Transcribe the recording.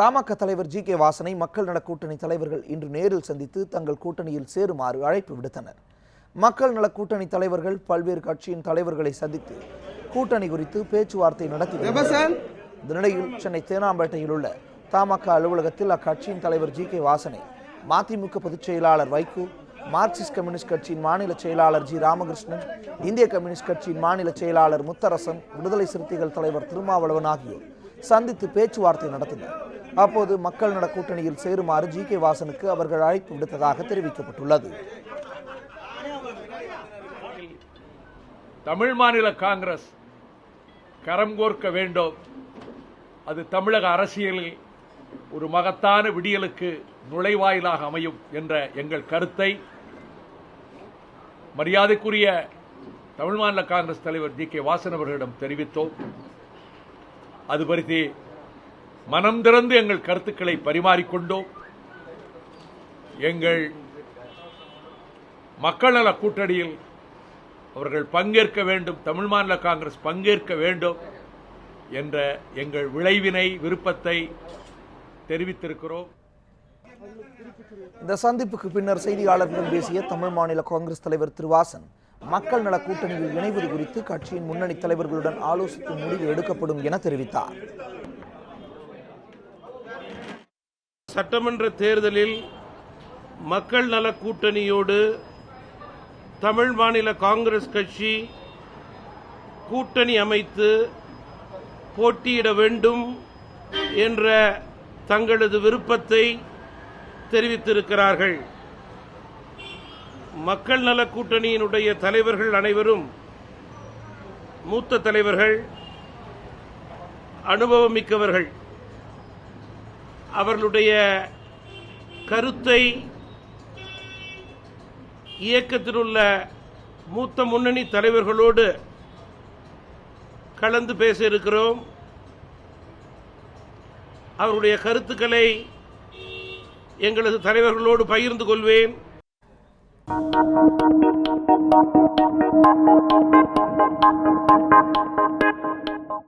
தமாக தலைவர் G K வாசனை மக்கள் நல கூட்டணி தலைவர்கள் இன்று நேரில் சந்தித்து தங்கள் கூட்டணியில் சேருமாறு அழைப்பு விடுத்தனர். மக்கள் நல கூட்டணி தலைவர்கள் பல்வேறு கட்சியின் தலைவர்களை சந்தித்து கூட்டணி குறித்து பேச்சுவார்த்தை நடத்தி. இந்த நிலையில் சென்னை தேனாம்பேட்டையில் உள்ள தமாக அலுவலகத்தில் அக்கட்சியின் தலைவர் ஜி கே வாசனை மதிமுக பொதுச் செயலாளர் வைகோ மார்க்சிஸ்ட் கம்யூனிஸ்ட் கட்சியின் மாநில செயலாளர் ஜி ராமகிருஷ்ணன் இந்திய கம்யூனிஸ்ட் கட்சியின் மாநில செயலாளர் முத்தரசன் விடுதலை சிறுத்தைகள் தலைவர் திருமாவளவன் ஆகியோர் சந்தித்து பேச்சுவார்த்தை நடத்தினர். அப்போது மக்கள் நல கூட்டணியில் சேருமாறு ஜி கே வாசனுக்கு அவர்கள் அழைப்பு விடுத்ததாக தெரிவிக்கப்பட்டுள்ளது. தமிழ் மாநில காங்கிரஸ் கரம் கோர்க்க வேண்டும். அது தமிழக அரசியலில் ஒரு மகத்தான விடியலுக்கு நுழைவாயிலாக அமையும் என்ற எங்கள் கருத்தை மரியாதைக்குரிய தமிழ் மாநில காங்கிரஸ் தலைவர் ஜி கே வாசன் அவர்களிடம் தெரிவித்தோம். அது பற்றி மனம் திறந்து எங்கள் கருத்துக்களை பரிமாறிக்கொண்டோம் எங்கள் மக்கள் நல கூட்டணியில் அவர்கள் பங்கேற்க வேண்டும் தமிழ் மாநில காங்கிரஸ் பங்கேற்க வேண்டும் என்ற எங்கள் விளைவினை விருப்பத்தை தெரிவித்திருக்கிறோம். இந்த சந்திப்புக்கு பின்னர் செய்தியாளர்களிடம் பேசிய தமிழ் மாநில காங்கிரஸ் தலைவர் திரு வாசன் மக்கள் நல கூட்டணியில் இணைவது குறித்து கட்சியின் முன்னணி தலைவர்களுடன் ஆலோசித்து முடிவு எடுக்கப்படும் என தெரிவித்தார். சட்டமன்ற தேர்தலில் மக்கள் நல கூட்டணியோடு தமிழ் மாநில காங்கிரஸ் கட்சி கூட்டணி அமைத்து போட்டியிட வேண்டும் என்ற தங்களது விருப்பத்தை தெரிவித்திருக்கிறார்கள். மக்கள் நல கூட்டணியினுடைய தலைவர்கள் அனைவரும் மூத்த தலைவர்கள் அனுபவமிக்கவர்கள். அவர்களுடைய கருத்தை இயக்கத்தில் உள்ள மூத்த முன்னணி தலைவர்களோடு கலந்து பேச இருக்கிறோம். அவருடைய கருத்துக்களை எங்களது தலைவர்களோடு பகிர்ந்து கொள்வேன்.